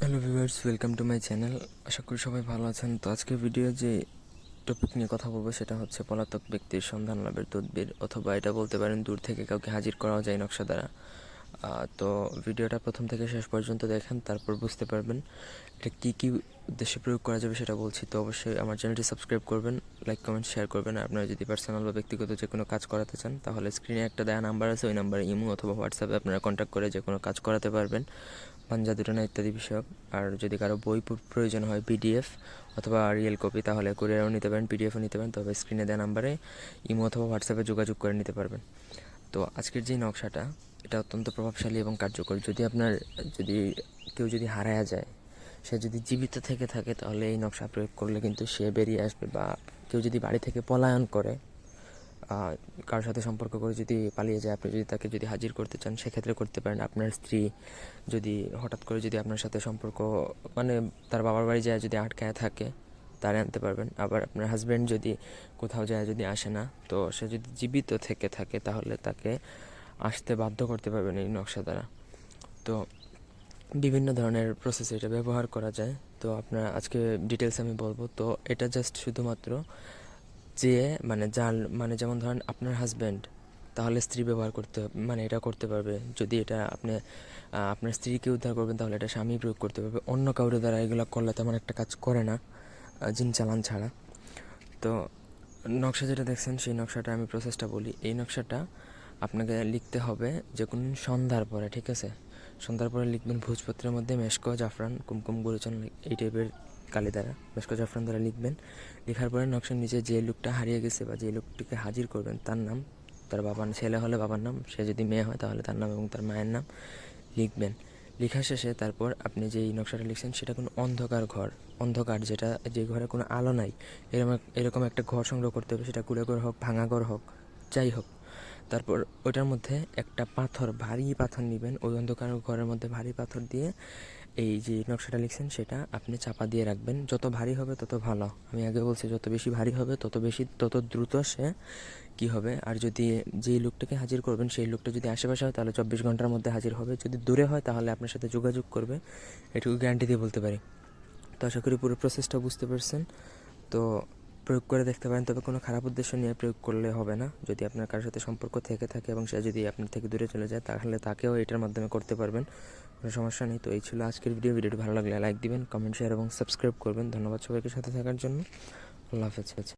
Hello viewers, welcome to my channel. আশা করি সবাই ভালো আছেন। তো আজকের ভিডিও যে টপিক নিয়ে কথা বলব সেটা হচ্ছে পলাতক ব্যক্তির সন্ধান লাভের তদবির, অথবা এটা বলতে পারেন দূর থেকে কাউকে হাজির করাও যায় নকশা দ্বারা। তো ভিডিওটা প্রথম থেকে শেষ পর্যন্ত দেখেন, তারপর বুঝতে পারবেন এটা কী কী উদ্দেশ্যে প্রয়োগ করা যাবে সেটা বলছি, তো অবশ্যই আমার চ্যানেলটি সাবস্ক্রাইব করবেন, লাইক, কমেন্ট, শেয়ার করবেন আপনারা যদি পার্সোনাল বা ব্যক্তিগত যে কোনো কাজ করাতে চান, তাহলে স্ক্রিনে একটা দেয়া নাম্বার আছে, ওই নাম্বারে ইমো অথবা হোয়াটসঅ্যাপে আপনারা কন্ট্যাক্ট করে যে কোনো কাজ করাতে পারবেন। পাঞ্জা দুটানা ইত্যাদি বিষয়ক। আর যদি কারও বই প্রয়োজন হয় পিডিএফ অথবা রিয়েল কপি তাহলে কুরিয়ারও নিতে পারেন পিডিএফও নিতে পারেন, তবে স্ক্রিনে দেওয়া নাম্বারে ইমো অথবা হোয়াটসঅ্যাপে যোগাযোগ করে নিতে পারবেন। তো আজকের যে নকশাটা, এটা অত্যন্ত প্রভাবশালী এবং কার্যকর। যদি আপনার, যদি কেউ যদি হারায়া যায় সে যদি জীবিত থেকে থাকে, তাহলে এই নকশা প্রয়োগ করলে কিন্তু সে বেরিয়ে আসবে বা কেউ যদি বাড়ি থেকে পলায়ন করে কারোর সাথে সম্পর্ক করে যদি পালিয়ে যায়, আপনি যদি তাকে যদি হাজির করতে চান, সেক্ষেত্রে করতে পারেন। আপনার স্ত্রী যদি হঠাৎ করে যদি আপনার সাথে সম্পর্ক মানে তার বাবার বাড়ি যায় যদি আটকায় থাকে তারে আনতে পারবেন। আবার আপনার হাজব্যান্ড যদি কোথাও যায় যদি আসে না, তো সে যদি জীবিত থেকে থাকে, তাহলে তাকে আসতে বাধ্য করতে পারবেন এই নকশা দ্বারা। তো বিভিন্ন ধরনের প্রসেস এটা ব্যবহার করা যায়। তো আপনার আজকে ডিটেলস আমি বলব। তো এটা জাস্ট শুধুমাত্র যে মানে যার মানে যেমন ধরেন আপনার হাজব্যান্ড তাহলে স্ত্রী ব্যবহার করতে মানে এটা করতে পারবে। যদি এটা আপনি আপনার স্ত্রীকে উদ্ধার করবেন, তাহলে এটা স্বামী প্রয়োগ করতে পারবে। অন্য কাউরে দ্বারা এগুলো করলে তেমন একটা কাজ করে না জিন চালান ছাড়া। তো নকশা যেটা দেখছেন, সেই নকশাটা আমি প্রসেসটা বলি। এই নকশাটা আপনাকে লিখতে হবে যে কোন সন্ধ্যার পরে, ঠিক আছে? সন্ধ্যার পরে লিখবেন ভোজপত্রের মধ্যে মেশকো জাফরান কুমকুম গুরুচন এই টাইপের কালি দ্বারা, মেশকো জাফরান দ্বারা লিখবেন। লেখার পরে নকশার নিচে যে লোকটা হারিয়ে গেছে বা যে লোকটিকে হাজির করবেন, তার নাম, তার বাবার ছেলে হলে বাবার নাম, সে যদি মেয়ে হয় তাহলে তার নাম এবং তার মায়ের নাম লিখবেন। লেখা শেষে তারপর আপনি যেই নকশাটা লিখছেন, সেটা কোনো অন্ধকার ঘর, অন্ধকার যেটা, যে ঘরে কোনো আলো নাই এরকম এরকম একটা ঘর সংগ্রহ করতে হবে, সেটা কুড়ে ঘর হোক ভাঙা ঘর হোক, যাই হোক। তারপর ওটার মধ্যে একটা পাথর, ভারী পাথর নেবেন। ওই অন্ধকার ঘরের মধ্যে ভারী পাথর দিয়ে এই যে নকশাটা লিখছেন সেটা আপনি চাপা দিয়ে রাখবেন। যত ভারী হবে তত ভালো। আমি আগে বলছি, যত বেশি ভারী হবে তত বেশি, তত দ্রুত সে কি হবে। আর যদি যেই লোকটাকে হাজির করবেন, সেই লোকটা যদি আশেপাশে হয় তাহলে চব্বিশ ঘণ্টার মধ্যে হাজির হবে। যদি দূরে হয় তাহলে আপনার সাথে যোগাযোগ করবে। এটুকু গ্যারান্টি দিয়ে বলতে পারি। তো আশা করি পুরো প্রসেসটা বুঝতে পারছেন। তো প্রয়োগ করে দেখতে পারেন, তবে কোনো খারাপ উদ্দেশ্য নিয়ে প্রয়োগ করলে হবে না। যদি আপনার কারোর সাথে সম্পর্ক থেকে থাকে এবং সে যদি আপনার থেকে দূরে চলে যায়, তাহলে তাকেও এটার মাধ্যমে করতে পারবেন। কোনো সমস্যা নেই। তো এই ছিল আজকের ভিডিও। ভিডিওটি ভালো লাগলে লাইক দিবেন, কমেন্ট শেয়ার এবং সাবস্ক্রাইব করবেন। ধন্যবাদ সবাইকে সাথে থাকার জন্য। আল্লাহ হাফেজ।